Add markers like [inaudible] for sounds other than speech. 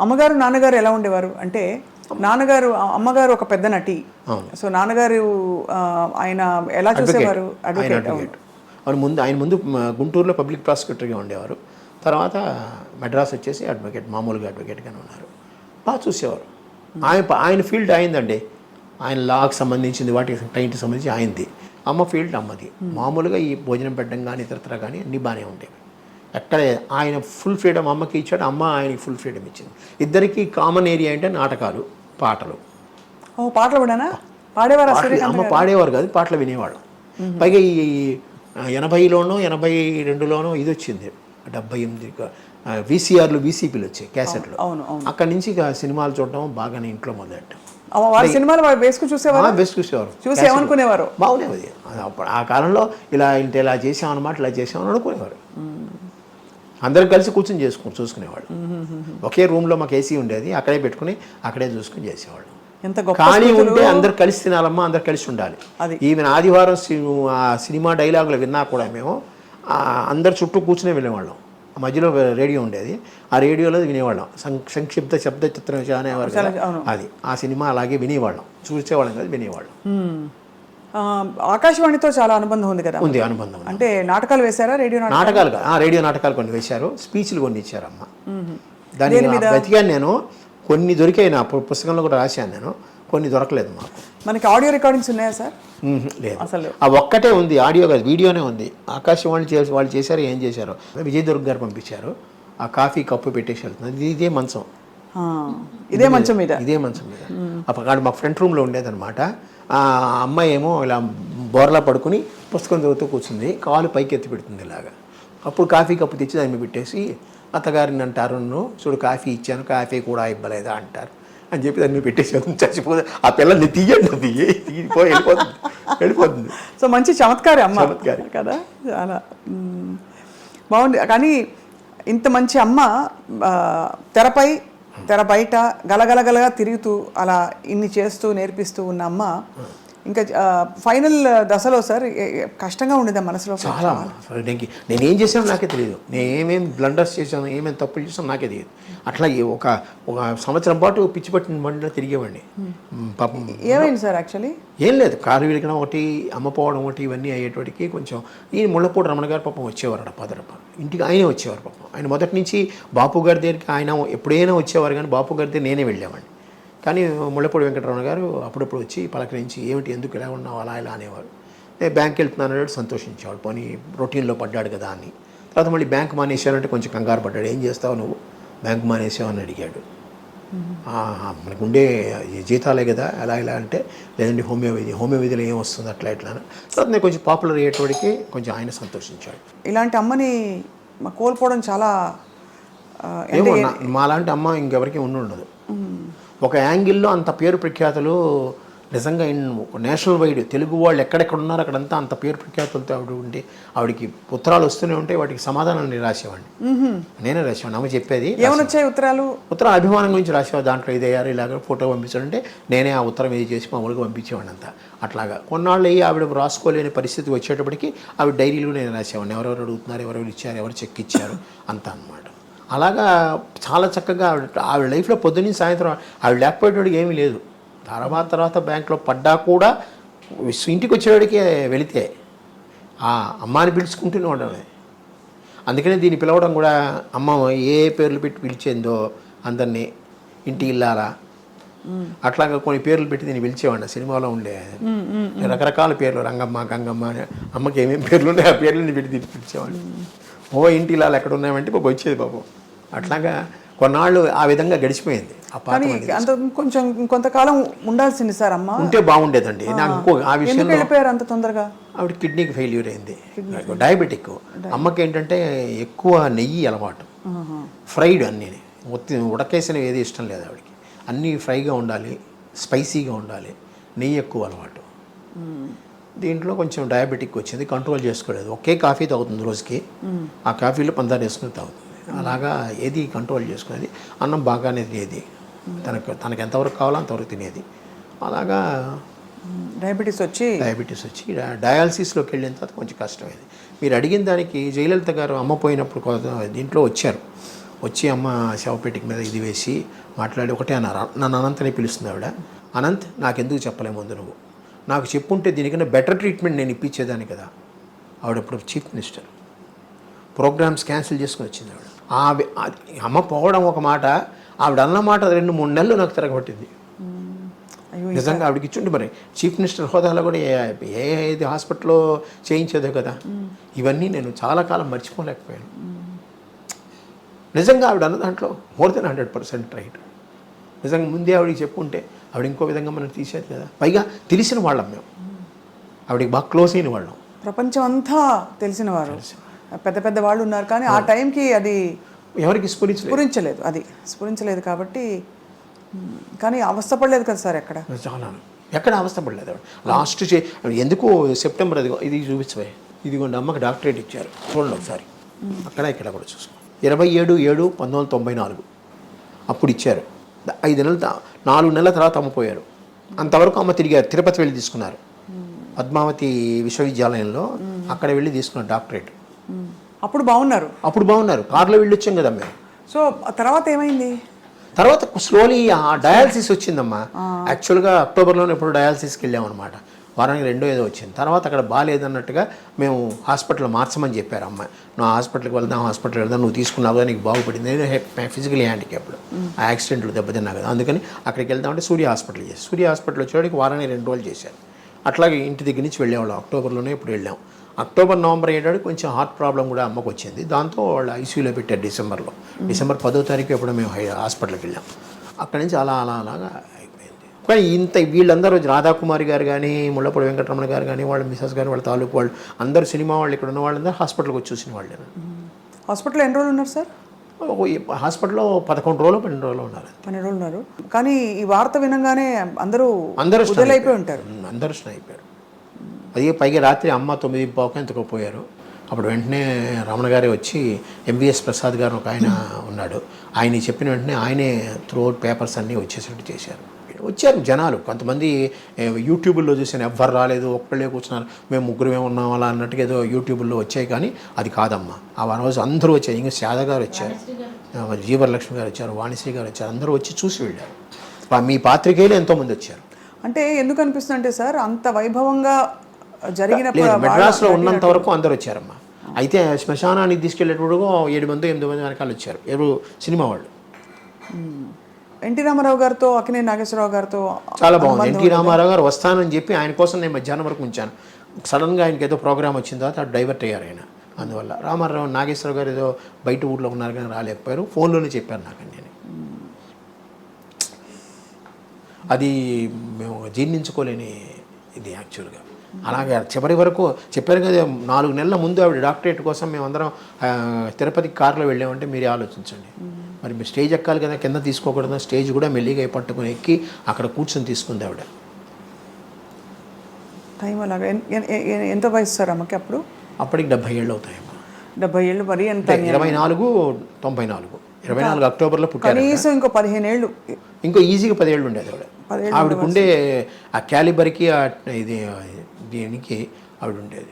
అమ్మగారు నాన్నగారు ఎలా ఉండేవారు? అంటే నాన్నగారు అమ్మగారు ఒక పెద్ద నటి. సో నాన్నగారు ఆయన ఎలా చూసేవారు? అడ్వకేట్ ముందు ఆయన ముందు గుంటూరులో పబ్లిక్ ప్రాసిక్యూటర్గా ఉండేవారు. తర్వాత మెడ్రాస్ వచ్చేసి అడ్వకేట్ మామూలుగా అడ్వకేట్గానే ఉన్నారు. బాగా చూసేవారు. ఆయన ఆయన ఫీల్డ్ అయిందండి. ఆయన లాకి సంబంధించింది వాటికి క్లయింట్కి సంబంధించి ఆయనది అమ్మ ఫీల్డ్ అమ్మది. మామూలుగా ఈ భోజనం పెట్టడం కానీ ఇతరత్ర కానీ అన్నీ బాగానే ఉండేవి. ఎక్కడ ఆయన ఫుల్ ఫ్రీడమ్ అమ్మకి ఇచ్చాడు అమ్మ ఆయనకి ఫుల్ ఫ్రీడమ్ ఇచ్చింది. ఇద్దరికి కామన్ ఏరియా అంటే నాటకాలు పాటలు. ఓ పాటలు కూడానా? పాడేవారు పాటలు అమ్మ పాడేవారు కాదు పాటలు వినేవాళ్ళం. పైగా ఈ ఎనభైలోనో ఎనభై రెండులోనో ఇది వచ్చింది. డెబ్బై ఎనిమిది వీసీఆర్లు వీసీపీలు వచ్చాయి క్యాసెట్లు. అక్కడి నుంచి ఇక సినిమాలు చూడడం బాగానే ఇంట్లో మొదలెట్టాం. సినిమాలు చూసేవారు? బెస్ట్ చూసేవారు. చూసి ఏమనుకునేవారు? బాగునేది అది. అప్పుడు ఆ కాలంలో ఇలా ఇంత ఇలా చేసామన్నమాట ఇలా చేసామని అనుకునేవారు. అందరం కలిసి కూర్చొని చేసుకుని చూసుకునేవాళ్ళు. ఒకే రూమ్లో మాకు ఏసీ ఉండేది అక్కడే పెట్టుకుని అక్కడే చూసుకుని చేసేవాళ్ళు. ఎంత కానీ ఉంటే అందరు కలిసి తినాలమ్మా అందరు కలిసి ఉండాలి. ఈవెన్ ఆదివారం సినిమా డైలాగులు విన్నా కూడా మేము అందరు చుట్టూ కూర్చునే వినేవాళ్ళం మధ్యలో రేడియో ఉండేది ఆ రేడియోలో వినేవాళ్ళం. సం- సంక్షిప్త శబ్ద చిత్రం అనేవారు. అది. ఆ సినిమా అలాగే వినేవాళ్ళం. చూసేవాళ్ళం కదా వినేవాళ్ళం. ఆకాశవాణితో చాలా అనుబంధం ఉంది కదా ఉంది అనుబంధం అంటే నాటకాలు వేశారా రేడియో నాటకాలు? రేడియో నాటకాలు కొన్ని వేశారు స్పీచ్లు కొన్ని ఇచ్చారమ్మ. దాన్ని వెతికాను నేను. కొన్ని దొరికాయి నా పుస్తకంలో కూడా రాశాను నేను. కొన్ని దొరకలేదు మాకు. మనకి ఆడియో రికార్డింగ్స్ ఉన్నాయా సార్. లేదు. అసలు. ఆ ఒక్కటే ఉంది ఆడియో కాదు వీడియోనే ఉంది. ఆకాశవాణి చేసి వాళ్ళు చేశారు ఏం చేశారు? విజయ్ దుర్గ్ గారు పంపించారు. ఆ కాఫీ కప్పు పెట్టేసి వెళ్తుంది ఇది మంచం. ఇదే మంచం మీద. ఇదే మంచం మీద. అక్కడ మా ఫ్రంట్ రూమ్లో ఉండేదన్నమాట. ఆ అమ్మాయి ఏమో ఇలా బోర్లా పడుకుని పుస్తకం చదువుతూ కూర్చుంది. కాలు పైకి ఎత్తి పెడుతుంది ఇలాగా. అప్పుడు కాఫీ కప్పు తెచ్చి దాన్ని పెట్టేసి అత్తగారిని అంటారు "నువ్వు చూడు కాఫీ ఇచ్చాను కాఫీ కూడా ఇవ్వలేదా అంటారు. అని చెప్పి దాన్ని పెట్టేసి చచ్చిపోతే ఆ పిల్లల్ని తీయండి అది. తీయిపోయి వెళ్ళిపోతుంది. వెళ్ళిపోతుంది. సో మంచి చమత్కారి అమ్మ చమత్కారి. కదా? చాలా. బాగుంది. కానీ ఇంత మంచి అమ్మ తెరపై తెర బయట గలగలగలగా తిరుగుతూ అలా ఇన్ని చేస్తూ నేర్పిస్తూ ఉన్న అమ్మ ఇంకా ఫైనల్ దశలో సార్ కష్టంగా ఉండేదా మనసులో? చాలా. అసలు నేను ఏం చేశానో నాకే తెలియదు. నేను ఏమేం బ్లండర్స్ చేశాను ఏమేమి తప్పులు చేశానో నాకే తెలియదు. అట్లా ఒక ఒక సంవత్సరం పాటు పిచ్చి పట్టిన బండిలో తిరిగేవాడిని. పాపం ఏమైంది సార్ యాక్చువల్లీ ఏం లేదు. కారు విరగడం ఒకటి అమ్మపోవడం ఒకటి ఇవన్నీ అయ్యేటోటికి కొంచెం ఈ ముళ్ళపూడి రమణ గారు పాపం వచ్చేవారు పదరప్ప ఇంటికి ఆయనే వచ్చేవారు పాపం. ఆయన మొదటి నుంచి బాపు గారి దగ్గరికి ఆయన ఎప్పుడైనా వచ్చేవారు కానీ బాపు గారి దగ్గర నేనే వెళ్ళేవాడిని. కానీ ముళ్ళపూడి వెంకటరమణ గారు అప్పుడప్పుడు వచ్చి పలకరించి ఏమిటి ఎందుకు ఇలా ఉన్నావు అలా ఇలా అనేవారు. నేను బ్యాంక్ వెళ్తున్నాను అన్నాడు సంతోషించేవాడు. పోనీ రొటీన్లో పడ్డాడు కదా అని. తర్వాత మళ్ళీ బ్యాంక్ మానేశానంటే కొంచెం కంగారు పడ్డాడు. ఏం చేస్తావు నువ్వు? బ్యాంక్ మానేసావు అని అడిగాడు. ఆ, మనకు ఉండే ఈ జీతాలే కదా ఎలా ఇలా అంటే లేదండి హోమియో విధి హోమియో విధిలో ఏం వస్తుంది అట్లా ఇట్లా అని. తర్వాత నేను కొంచెం పాపులర్ అయ్యేటోడికి కొంచెం ఆయన సంతోషించాడు. ఇలాంటి అమ్మని కోల్పోవడం చాలా ఏమో మాలాంటి అమ్మ ఇంకెవరికి ఉండి ఉండదు ఒక యాంగిల్లో అంత పేరు ప్రఖ్యాతులు నిజంగా నేషనల్ వైడ్ తెలుగు వాళ్ళు ఎక్కడెక్కడ ఉన్నారో అక్కడంతా అంత పేరు ప్రఖ్యాతులతో ఆవిడ ఉంటే ఆవిడకి ఉత్తరాలు వస్తూనే ఉంటే వాటికి సమాధానం నేను రాసేవాడిని. నేనే రాసేవాడిని అమ్మ చెప్పేది ఏమైనా వచ్చాయి ఉత్తరాలు? ఉత్తరం అభిమానం గురించి రాసేవాడు దాంట్లో ఇది అయ్యారు ఇలాగ ఫోటో పంపించాడంటే నేనే ఆ ఉత్తరం ఇది చేసి మామూలుగా పంపించేవాడిని అంతా. అట్లాగా కొన్నాళ్ళు అయ్యి ఆవిడ రాసుకోలేని పరిస్థితి వచ్చేటప్పటికి ఆవిడ డైరీలు నేను రాసేవాడిని. ఎవరెవరు అడుగుతున్నారు ఎవరెవరు ఇచ్చారు ఎవరు చెక్ ఇచ్చారు అంతా అనమాట అలాగా చాలా చక్కగా ఆవిడ ఆవిడ లైఫ్లో పొద్దున్నీ సాయంత్రం ఆవిడ లేకపోయేటోడికి ఏమీ లేదు. తర్వాత తర్వాత బ్యాంక్లో పడ్డా కూడా ఇంటికి వచ్చేవాడికి వెళితే ఆ అమ్మాని పిలుచుకుంటూనే ఉండడమే. అందుకనే దీన్ని పిలవడం కూడా అమ్మ ఏ పేర్లు పెట్టి పిలిచేందో అందరినీ ఇంటి ఇల్లాలా అట్లాగా కొన్ని పేర్లు పెట్టి దీన్ని పిలిచేవాడిని సినిమాలో ఉండే రకరకాల పేర్లు రంగమ్మ గంగమ్మ అని అమ్మకి ఏమేమి పేర్లు ఉన్నాయో ఆ పేర్లని పెట్టి దీన్ని పిలిచేవాడిని. ఓ ఇంటి ఇల్లాలు ఎక్కడ ఉన్నాయంటే బాబు వచ్చేది బాబు. అట్లాగా కొన్నాళ్ళు ఆ విధంగా గడిచిపోయింది. అంత కొంచెం కొంతకాలం ఉండాల్సింది సార్ అమ్మ. ఉంటే బాగుండేదండి. నాకు ఇంకో ఆ విషయంలో వెళ్ళిపోయారు అంత తొందరగా? ఆవిడ కిడ్నీకి ఫెయిల్యూర్ అయింది. డయాబెటిక్. అమ్మకి ఏంటంటే ఎక్కువ నెయ్యి అలవాటు. ఫ్రైడ్ అన్నీ. ఒత్తి ఉడకేసినవి ఏది ఇష్టం లేదు ఆవిడకి. అన్నీ ఫ్రైగా ఉండాలి స్పైసీగా ఉండాలి. నెయ్యి ఎక్కువ అలవాటు. దీంట్లో కొంచెం డయాబెటిక్ వచ్చింది కంట్రోల్ చేసుకోలేదు. ఒకే కాఫీ తాగుతుంది రోజుకి. ఆ కాఫీలో పందారు వేసుకుని తాగుతుంది. అలాగా ఏది కంట్రోల్ చేసుకునేది? అన్నం బాగానే తినేది. తనకు తనకు ఎంతవరకు కావాలో అంతవరకు తినేది. అలాగా డయాబెటీస్ వచ్చి డయాబెటీస్ వచ్చి డయాలసిస్లోకి వెళ్ళిన తర్వాత కొంచెం కష్టమైంది. మీరు అడిగిన దానికి జయలలిత గారు అమ్మ పోయినప్పుడు దీంట్లో వచ్చారు. వచ్చి అమ్మ శవపేటికి మీద ఇది వేసి మాట్లాడి ఒకటే అన్నారు. నన్ను అనంతనే పిలుస్తుంది ఆవిడ. అనంత్ నాకెందుకు చెప్పలే ముందు నువ్వు. నాకు చెప్పుంటే దీనికన్నా బెటర్ ట్రీట్మెంట్ నేను ఇప్పించేదాన్ని కదా. ఆవిడ ఇప్పుడు చీఫ్ మినిస్టర్ ప్రోగ్రామ్స్ క్యాన్సిల్ చేసుకుని వచ్చింది ఆవిడ. ఆవి అమ్మ పోవడం ఒక మాట ఆవిడ అన్న మాట రెండు మూడు నెలలు నాకు తిరగబట్టింది. నిజంగా ఆవిడకి ఇచ్చుండి మరి చీఫ్ మినిస్టర్ హోదాలో కూడా ఏ ఏ ఇది హాస్పిటల్లో చేయించేదే కదా. ఇవన్నీ నేను చాలా కాలం మర్చిపోలేకపోయాను. నిజంగా ఆవిడ అన్న దాంట్లో more than hundred percent right నిజంగా ముందే ఆవిడకి చెప్పుంటే ఆవిడ ఇంకో విధంగా మనం తీసేది కదా. పైగా తెలిసిన వాళ్ళం మేము. ఆవిడకి బాగా క్లోజ్ అయిన వాళ్ళం. ప్రపంచం అంతా తెలిసిన. వారు పెద్ద పెద్ద వాళ్ళు ఉన్నారు కానీ ఆ టైంకి అది ఎవరికి స్ఫురించలేదు. స్ఫురించలేదు అది స్ఫురించలేదు కాబట్టి కానీ అవస్థపడలేదు కదా సార్ ఎక్కడ? చాలా. ఎక్కడ అవస్థ పడలేదు ఆవిడ. లాస్ట్ చే ఎందుకు సెప్టెంబర్ అది ఇది చూపించబోయే ఇదిగోండి అమ్మకి డాక్టరేట్ ఇచ్చారు. చూడండి ఒకసారి. అక్కడ ఇక్కడ కూడా చూసుకో. ఇరవై ఏడు ఏడు పంతొమ్మిది వందల తొంభై నాలుగు. అప్పుడు ఇచ్చారు. ఐదు నెలల నాలుగు నెలల తర్వాత అమ్మ పోయారు. అంతవరకు అమ్మ తిరిగారు తిరుపతి వెళ్ళి తీసుకున్నారు. పద్మావతి విశ్వవిద్యాలయంలో అక్కడ వెళ్ళి తీసుకున్నారు డాక్టరేట్. అప్పుడు బాగున్నారు. అప్పుడు బాగున్నారు. కారులో వెళ్ళి వచ్చాం కదా మేము సో తర్వాత ఏమైంది? తర్వాత స్లోలీ ఆ డయాలసిస్ వచ్చిందమ్మా. యాక్చువల్గా అక్టోబర్లోనే ఎప్పుడు డయాలసిస్కి వెళ్ళామన్నమాట. వారానికి రెండో ఏదో వచ్చింది. తర్వాత అక్కడ బాగాలేదన్నట్టుగా మేము హాస్పిటల్ మార్చమని చెప్పారు అమ్మాయి. నువ్వు హాస్పిటల్కి వెళ్దాం హాస్పిటల్ వెళ్దాం నువ్వు తీసుకున్నావు నీకు బాగుపడింది. నేను ఫిజికల్ హ్యాండిక్యాప్డ్ ఆ యాక్సిడెంట్లు దెబ్బతిన్నా కదా. అందుకని అక్కడికి వెళ్దామంటే సూర్య హాస్పిటల్ చేసి సూర్య హాస్పిటల్ వచ్చేవాడికి వారానికి రెండు రోజులు చేశారు. అట్లాగే ఇంటి దగ్గర నుంచి వెళ్ళేవాళ్ళం. అక్టోబర్లోనే ఇప్పుడు వెళ్ళాం. అక్టోబర్ నవంబర్ అయ్యేటాడు కొంచెం హార్ట్ ప్రాబ్లం కూడా అమ్మకు వచ్చింది. దాంతో వాళ్ళు ఐసీయూలో పెట్టారు డిసెంబర్లో. డిసెంబర్ పదో తారీఖు ఎప్పుడు మేము హై- హాస్పిటల్కి వెళ్ళాం. అక్కడి నుంచి అలా అలా అలాగా కానీ ఇంత వీళ్ళందరూ రాధాకుమారి గారు కానీ ముళ్ళపూడి వెంకటరమణ గారు కానీ వాళ్ళ మిసెస్ గారు వాళ్ళ తాలూకు వాళ్ళు అందరూ సినిమా వాళ్ళు ఇక్కడ ఉన్న వాళ్ళందరూ హాస్పిటల్కి వచ్చి చూసిన వాళ్ళే. హాస్పిటల్లో ఎన్ని రోజులు ఉన్నారు సార్? హాస్పిటల్లో పదకొండు రోజులు పన్నెండు రోజులు ఉన్నారు. పన్నెండు రోజులు ఉన్నారు. కానీ ఈ వార్త వినంగానే అందరూ అందరూ వదిలైపోయి ఉంటారు. అందరూ అయిపోయారు అది పైగా రాత్రి అమ్మ తొమ్మిది పావుకు ఎంతకో పోయారు. అప్పుడు వెంటనే రమణ గారే వచ్చి ఎంవిఎస్ ప్రసాద్ గారు ఒక ఆయన [laughs] ఉన్నాడు. ఆయన చెప్పిన వెంటనే ఆయనే త్రూఅవుట్ పేపర్స్ అన్నీ వచ్చేసినట్టు చేశారు. వచ్చారు జనాలు. కొంతమంది యూట్యూబ్లో చూసాను ఎవ్వరు రాలేదు ఒక్కళ్ళే కూర్చున్నారు. మేము ముగ్గురమే ఉన్నాం అలా అన్నట్టుగా ఏదో యూట్యూబ్లో వచ్చాయి కానీ అది కాదమ్మా. ఆ రోజు అందరూ వచ్చారు. ఇంకా శాద గారు వచ్చారు. జీవరలక్ష్మి గారు వచ్చారు వాణిశ్రీ గారు వచ్చారు. అందరూ వచ్చి చూసి వెళ్ళారు. మీ పాత్రికేయులు ఎంతోమంది వచ్చారు? అంటే ఎందుకు అనిపిస్తుంది అంటే సార్ అంత వైభవంగా వార్త మెడ్రాస్లో ఉన్నంత వరకు అందరు వచ్చారమ్మా. అయితే శ్మశానానికి తీసుకెళ్ళేటప్పుడు ఏడు మంది ఎనిమిది మంది వెనకాల వచ్చారు. ఎవరు? సినిమా వాళ్ళు. ఎన్టీ రామారావు గారితో అక్కినే నాగేశ్వరరావు గారితో చాలా బాగుంది. ఎన్టీ రామారావు గారు వస్తానని చెప్పి ఆయన కోసం నేను మధ్యాహ్నం వరకు ఉంచాను. సడన్గా ఆయనకి ఏదో ప్రోగ్రామ్ వచ్చిన తర్వాత డైవర్ట్ అయ్యారు ఆయన. అందువల్ల రామారావు నాగేశ్వరరావు గారు ఏదో బయట ఊర్లో ఉన్నారు కానీ రాలేకపోయారు. ఫోన్లోనే చెప్పారు నాకు నేను. అది మేము జీర్ణించుకోలేని ఇది యాక్చువల్గా. అలాగే చివరి వరకు చెప్పారు కదా నాలుగు నెలల ముందు ఆవిడ డాక్టరేట్ కోసం మేము అందరం ఆ, తిరుపతికి కారులో వెళ్ళామంటే మీరే ఆలోచించండి. మరి మీరు స్టేజ్ ఎక్కాలి కదా కింద తీసుకోకూడదు స్టేజ్ కూడా మెల్లిగా పట్టుకుని ఎక్కి అక్కడ కూర్చొని తీసుకుంది ఆవిడ. టైం అలాగా. ఎంత వయసు సార్ అమ్మకి అప్పుడు? అప్పటికి డెబ్బై ఏళ్ళు అవుతాయమ్మా. డెబ్బై ఏళ్ళు మరి ఎంత ఇరవై నాలుగు తొంభై నాలుగు. ఇరవై నాలుగు అక్టోబర్లో పుట్టారు కనీసం ఇంకో పదిహేను ఏళ్ళు. ఇంకో ఈజీగా పదేళ్ళు ఉండేది ఆవిడ. ఆవిడకుండే ఆ క్యాలిబర్కి ఆ ఇది దీనికి ఆవిడ ఉండేది.